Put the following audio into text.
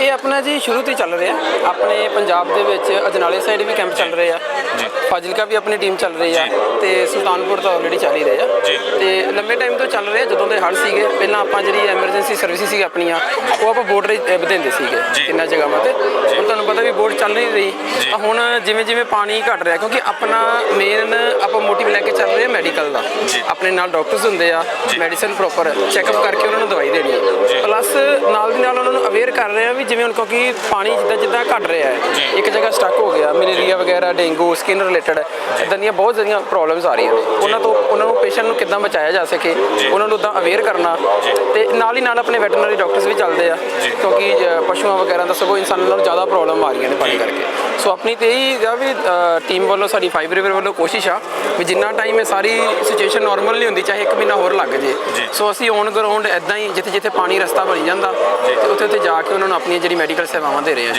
ਇਹ ਆਪਣਾ ਜੀ ਸ਼ੁਰੂ ਤੋਂ ਹੀ ਚੱਲ ਰਿਹਾ। ਆਪਣੇ ਪੰਜਾਬ ਦੇ ਵਿੱਚ ਅਜਨਾਲੇ ਸਾਈਡ ਵੀ ਕੈਂਪ ਚੱਲ ਰਹੇ ਆ। ਫਾਜ਼ਿਲਕਾ ਵੀ ਆਪਣੀ ਟੀਮ ਚੱਲ ਰਹੀ ਆ ਤੇ ਸੁਲਤਾਨਪੁਰ ਤਾਂ ਆਲਰੇਡੀ ਚੱਲ ਹੀ ਰਹੇ ਆ। ਜੀ। ਤੇ ਲੰਮੇ ਟਾਈਮ ਤੋਂ ਚੱਲ ਰਿਹਾ ਜਦੋਂ ਦੇ ਹੜ੍ਹ ਸੀਗੇ ਪਹਿਲਾਂ ਆਪਾਂ ਜਿਹੜੀ ਐਮਰਜੈਂਸੀ ਸਰਵਿਸ ਸੀ ਆਪਣੀਆਂ ਉਹ ਆਪਾਂ ਬੋਰਡ ਰਹੀ ਵਧਾਉਂਦੇ ਸੀਗੇ ਜੀ। ਇਹਨਾਂ ਜਗ੍ਹਾਵਾਂ ਤੇ। ਹੁਣ ਤੁਹਾਨੂੰ ਪਤਾ ਵੀ ਬੋਰਡ ਚੱਲ ਨਹੀਂ ਰਹੀ। ਤਾਂ ਹੁਣ ਜਿਵੇਂ ਜਿਵੇਂ ਪਾਣੀ ਘਟ ਰਿਹਾ ਕਿਉਂਕਿ ਆਪਣਾ ਮੇਨ ਆਪਾਂ ਮੋਟਿਵ ਲੈ ਕੇ ਚੱਲ ਰਹੇ ਆ ਮੈਡੀਕਲ ਦਾ। ਜੀ। ਆਪਣੇ ਨਾਲ ਡਾਕਟਰਸ ਹੁੰਦੇ ਆ ਮੈਡੀਸਨ ਪ੍ਰੋਪਰ ਚੈੱਕਅਪ ਕਰਕੇ ਉਹਨਾਂ ਨੂੰ ਦਵਾਈ ਦੇਣੀ ਪਲੱਸ ਨਾਲ ਅਵੇਅਰ ਕਰ ਰਹੇ ਆ ਵੀ ਜਿਵੇਂ ਹੁਣ ਕਿਉਂਕਿ ਪਾਣੀ ਜਿੱਦਾਂ ਜਿੱਦਾਂ ਘਟ ਰਿਹਾ ਹੈ ਇੱਕ ਜਗ੍ਹਾ ਸਟਕ ਹੋ ਗਿਆ ਮਲੇਰੀਆ ਵਗੈਰਾ ਡੇਂਗੂ ਸਕਿਨ ਰਿਲੇਟਡ ਇਦਾਂ ਦੀਆਂ ਬਹੁਤ ਜ਼ਿਆਦੀਆਂ ਪ੍ਰੋਬਲਮਸ ਆ ਰਹੀਆਂ ਨੇ। ਉਹਨਾਂ ਤੋਂ ਉਹਨਾਂ ਨੂੰ ਪੇਸ਼ੈਂਟ ਨੂੰ ਕਿੱਦਾਂ ਬਚਾਇਆ ਜਾ ਸਕੇ ਉਹਨਾਂ ਨੂੰ ਉਦਾਂ ਅਵੇਅਰ ਕਰਨਾ। ਤੇ ਨਾਲ ਹੀ ਨਾਲ ਆਪਣੇ ਵੈਟਰਨਰੀ ਡਾਕਟਰਸ ਵੀ ਚੱਲਦੇ ਆ ਕਿਉਂਕਿ ਪਸ਼ੂਆਂ ਵਗੈਰਾ ਦਾ ਸਗੋਂ ਇਨਸਾਨਾਂ ਨਾਲੋਂ ਜ਼ਿਆਦਾ ਪ੍ਰੋਬਲਮ ਆ ਰਹੀਆਂ ਨੇ ਪਾਣੀ ਕਰਕੇ। ਸੋ ਆਪਣੀ ਤੇ ਇਹੀ ਆ ਵੀ ਟੀਮ ਵੱਲੋਂ ਸਾਡੀ ਫਾਈਵ ਰਿਵਰ ਵੱਲੋਂ ਕੋਸ਼ਿਸ਼ ਆ ਵੀ ਜਿੰਨਾ ਟਾਈਮ ਇਹ ਸਾਰੀ ਸਿਚੁਏਸ਼ਨ ਨਾਰਮਲ ਨਹੀਂ ਹੁੰਦੀ ਚਾਹੇ ਇੱਕ ਮਹੀਨਾ ਹੋਰ ਲੱਗ ਜੇ। ਸੋ ਅਸੀਂ ਔਨ ਗਰਾਊਂਡ ਐਦਾਂ ਹੀ ਜਿੱਥੇ ਜਿੱਥੇ ਪਾਣੀ ਰਸਤਾ ਬਣੀ ਜਾਂਦਾ ਤੇ ਉੱਥੇ ਉੱਥੇ ਜਾ ਕੇ ਉਹਨਾਂ ਨੂੰ ਆਪਣੀਆਂ ਜਿਹੜੀ ਮੈਡੀਕਲ ਸੇਵਾਵਾਂ ਦੇ ਰਹੇ ਹਾਂ